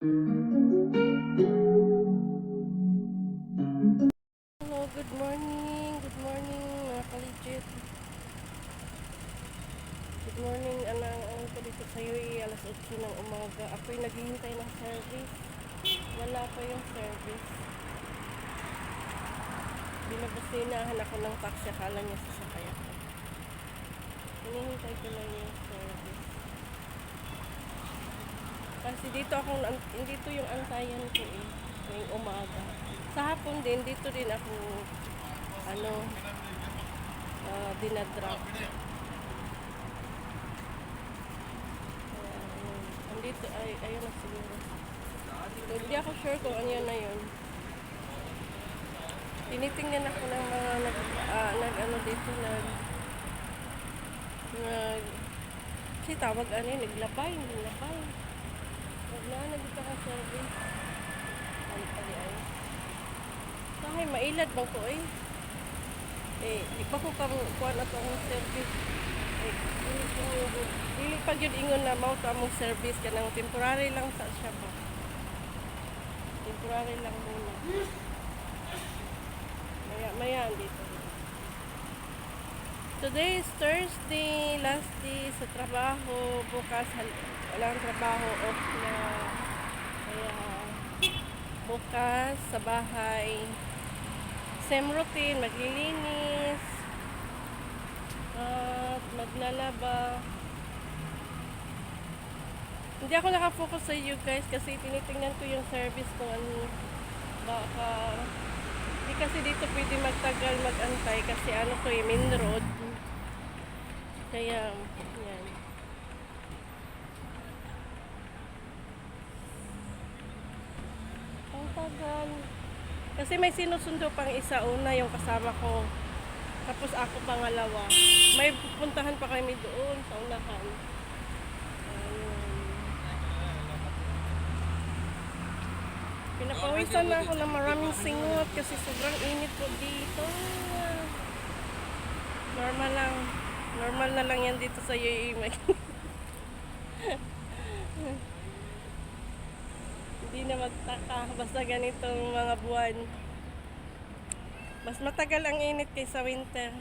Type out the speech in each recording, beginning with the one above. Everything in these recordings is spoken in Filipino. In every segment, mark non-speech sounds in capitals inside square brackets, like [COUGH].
Hello, good morning. Good morning, mga kaligit. Good morning, anang ano ko dito sa iyo eh, alas 8 ng umaga. Ako'y naghihintay ng service. Wala pa yung service. Binabasinahan ako ng taxi. Akala niya sasakay ako. Hinihintay ko lang yung service. Kasi dito ako, dito yung antayan ko eh. Ngayong umaga. Sa hapon din, dito din ako, ano, uh, dinadrop. Ayun. Andito, ay, ayun na siguro. So, hindi ako sure kung ano yun na yun. Tinitingnan ako ng mga nag, ah, nag ano dito, nag, nag, kasi tawag ano yun, naglapay, naglapay. Wag na, nandito ka service. Ano pali ay? Sahay, mailad bang ko eh. Eh, di pa ko kang kuha na to ang service. Eh, dili ko dili pa gyud ingon na mao among service kanang temporary lang sa siya ba. Temporary lang muna. Maya, maya dito. Today is Thursday, last day sa trabaho. Bukas walang trabaho, off na. Kaya bukas sa bahay. Same routine, maglilinis. At maglalaba. Hindi ako nakafocus sa you guys kasi tinitingnan ko yung service kung ano baka hindi kasi dito pwede magtagal magantay kasi ano to eh, main road. Kaya, yan. Ang tagal. Kasi may sinusundo pang isa una yung kasama ko. Tapos ako pangalawa. May pupuntahan pa kami doon sa unahan. Pinapawisan na ako ng maraming singot kasi sobrang init po dito. Normal lang. Normal na lang yan dito sa UAE. Hindi na magtaka basta ganitong mga buwan. Mas matagal ang init kaysa winter.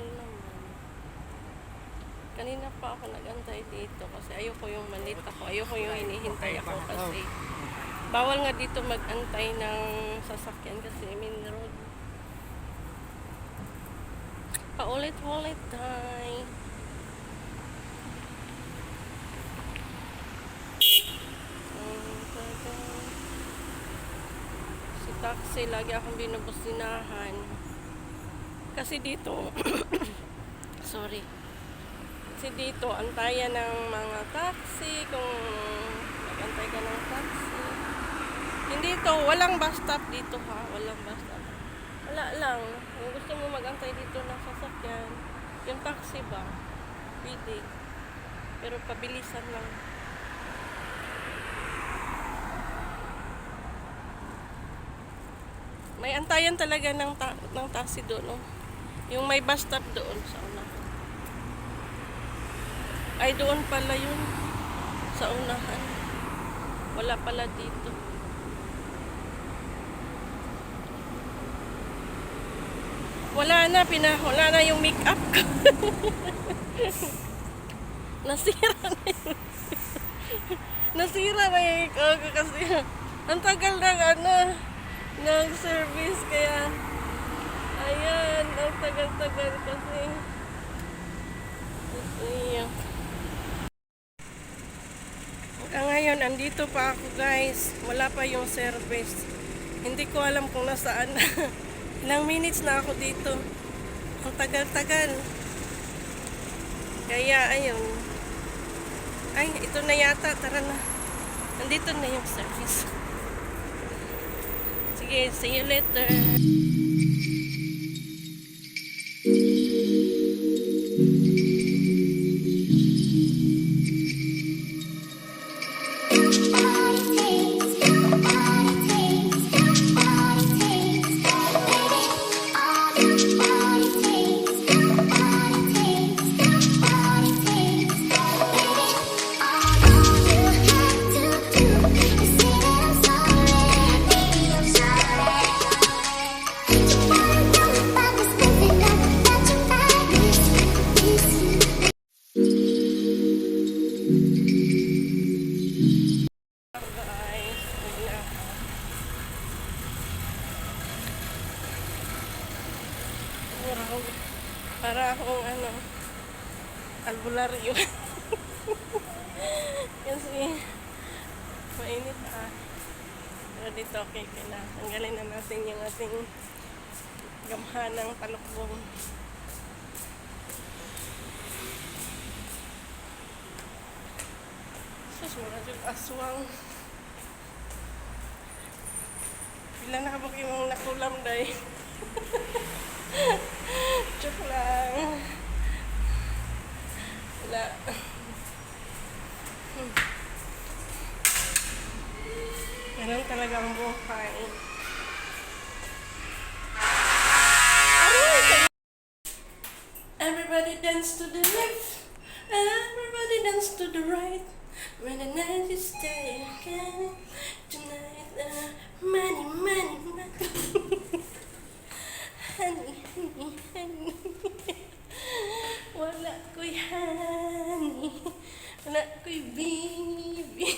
Tagal naman. Kanina pa ako nagantay dito kasi ayoko yung malit ako. Ayoko yung hinihintay ako kasi bawal nga dito magantay ng sasakyan kasi main road. Paulit-ulit tayo. Taxi, lagi akong binubusinahan. Kasi dito, [CLEARS THROAT] sorry. Kasi dito, antayan ng mga taxi, kung magantay ka ng taxi. Hindi to, walang bus stop dito ha, walang bus stop. Wala lang, kung gusto mo magantay dito ng sasakyan, yung taxi ba, pwede. Pero pabilisan lang. May antayan talaga ng, ta- ng taxi doon. No? Yung may bus stop doon sa unahan. Ay, doon pala yun. Sa unahan. Wala pala dito. Wala na, pina, wala na yung make-up ko. [LAUGHS] Nasira na yung [LAUGHS] Nasira na yung make-up ko kasi ang tagal ng ano, ng service kaya tagal-tagal kasi. Hanggang ngayon, andito pa ako guys. Wala pa yung service. Hindi ko alam kung nasaan na. [LAUGHS] Ilang minutes na ako dito. Ang tagal-tagal. Kaya, ayun. Ay, ito na yata. Tara na. Nandito na yung service. [LAUGHS] Sige, see you later. Para akong ano, albularyo. [LAUGHS] Kasi, mainit ah. Pero dito, okay ka na. Tanggalin na natin yung ating gamhanang talukbong. Sus, wala dyan aswang. Pila na kabok yung nakulam day. Joke lang. Wala. Ganun talaga buhay. Everybody dance to the left. Everybody dance to the right. When the night is day. Tonight, uh, money, money, money. honey, honey, honey. Wala ko'y honey. Wala ko'y baby.